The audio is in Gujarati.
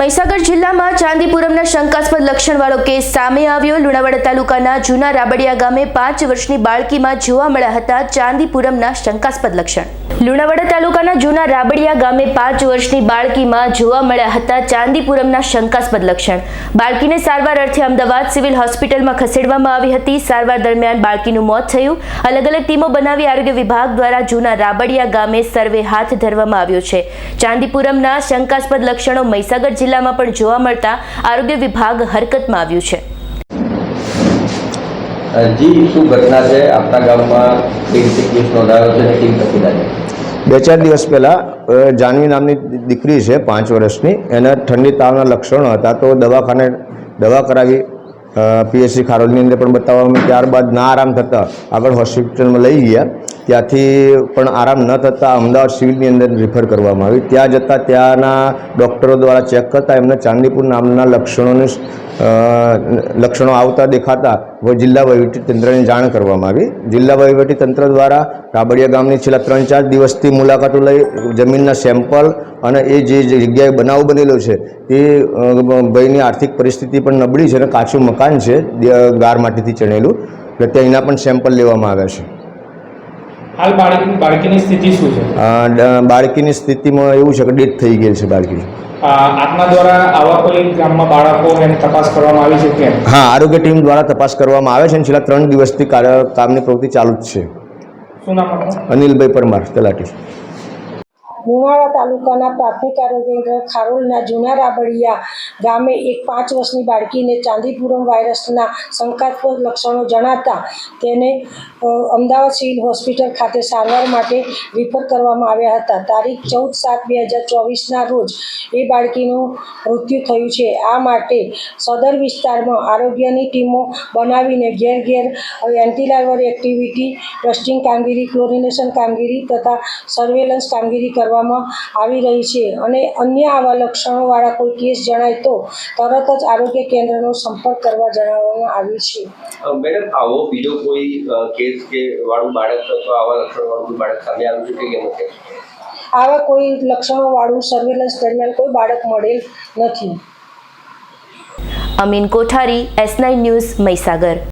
મહીસાગર જિલ્લામાં ચાંદીપુરમના શંકાસ્પદ લક્ષણવાળો કેસ સામે આવ્યો. લુણાવાડા તાલુકાના જૂના રાબડિયા ગામે પાંચ વર્ષની બાળકીમાં જોવા મળ્યા હતા ચાંદીપુરમના શંકાસ્પદ લક્ષણ. લુણાવાડા તાલુકાના જૂના રાબડિયા ગામે પાંચ વર્ષની બાળકીમાં જોવા મળ્યા હતા ચાંદીપુરમના શંકાસ્પદ લક્ષણ. બાળકીને સારવાર અર્થે અમદાવાદ સિવિલ હોસ્પિટલમાં ખસેડવામાં આવી હતી. સારવાર દરમિયાન બાળકીનું મોત થયું. અલગ અલગ ટીમો બનાવી આરોગ્ય વિભાગ દ્વારા જૂના રાબડિયા ગામે સર્વે હાથ ધરવામાં આવ્યો છે. ચાંદીપુરમના શંકાસ્પદ લક્ષણો મહીસાગર જિલ્લામાં પણ જોવા મળતા આરોગ્ય વિભાગ હરકતમાં આવ્યું છે. જી શું ઘટના છે? આપણા ગામમાં કેસ નોંધાયો છે બે ચાર દિવસ પહેલાં જાનવી નામની દીકરી છે પાંચ વર્ષની. એના ઠંડી તાવના લક્ષણો હતા તો દવાખાને દવા કરાવી પીએચસી ખારોલની અંદર પણ બતાવવામાં ત્યારબાદ ના આરામ થતાં આગળ હોસ્પિટલમાં લઈ ગયા. ત્યાંથી પણ આરામ ન થતાં અમદાવાદ સિવિલની અંદર રિફર કરવામાં આવી. ત્યાં જતાં ત્યાંના ડૉક્ટરો દ્વારા ચેક કરતાં એમને ચાંદીપુર નામના લક્ષણોને લક્ષણો આવતા દેખાતા જિલ્લા તંત્રને જાણ કરવામાં આવી. જિલ્લા તંત્ર દ્વારા રાબડિયા ગામની છેલ્લા ત્રણ ચાર દિવસથી મુલાકાતો લઈ જમીનના સેમ્પલ અને એ જે જગ્યાએ બનાવ બનેલો છે અ, ભાઈની આર્થિક પરિસ્થિતિ પણ નબળી છે અને કાચું મકાન છે ગાર માટીથી ચણેલું. એટલે ત્યાં પણ સેમ્પલ લેવામાં આવ્યા છે. હાલ બાળકની બાળકીની સ્થિતિ શું છે? બાળકીની સ્થિતિમાં એવું છે કે ડેથ થઈ ગયેલ છે બાળકી આપના દ્વારા આવા કોઈ ગામમાં બાળકો એની તપાસ કરવામાં આવી છે કે હા આરોગ્ય ટીમ દ્વારા તપાસ કરવામાં આવે છે અને છેલ્લા ત્રણ દિવસથી કામની પ્રવૃત્તિ ચાલુ જ છે. શું નામ અનિલભાઈ પરમાર તલાટી. લુણાવાડા તાલુકાના પ્રાથમિક આરોગ્ય કેન્દ્ર ખારોલના જૂના રાબડિયા ગામે એક પાંચ વર્ષની બાળકીને ચાંદીપુરમ વાયરસના શંકાસ્પદ લક્ષણો જણાતા તેને અમદાવાદ સિવિલ હોસ્પિટલ ખાતે સારવાર માટે રિફર કરવામાં આવ્યા હતા. તારીખ ચૌદ સાત બે હજાર ચોવીસના રોજ એ બાળકીનું મૃત્યુ થયું છે. આ માટે સદર વિસ્તારમાં આરોગ્યની ટીમો બનાવીને ઘેર ઘેર એન્ટીલાર્વર એક્ટિવિટી ટેસ્ટિંગ કામગીરી, ક્લોરિનેશન કામગીરી તથા સર્વેલન્સ કામગીરી કરવામાં આવી રહી છે. અને અન્ય આવા લક્ષણોવાળા કોઈ કેસ જણાય તો તરત જ આરોગ્ય કેન્દ્રનો સંપર્ક કરવા જણાવવામાં આવ્યું છે. મેડમ આવો બીજો કોઈ કેસ કે વાળું બાળક અથવા આવા લક્ષણવાળું કોઈ બાળક સામે આવ્યું છે કે કેમ છે આવા કોઈ લક્ષણોવાળું સર્વેલન્સ દરમિયાન કોઈ બાળક મળેલ નથી. Amin Kothari S nine news Mahisagar.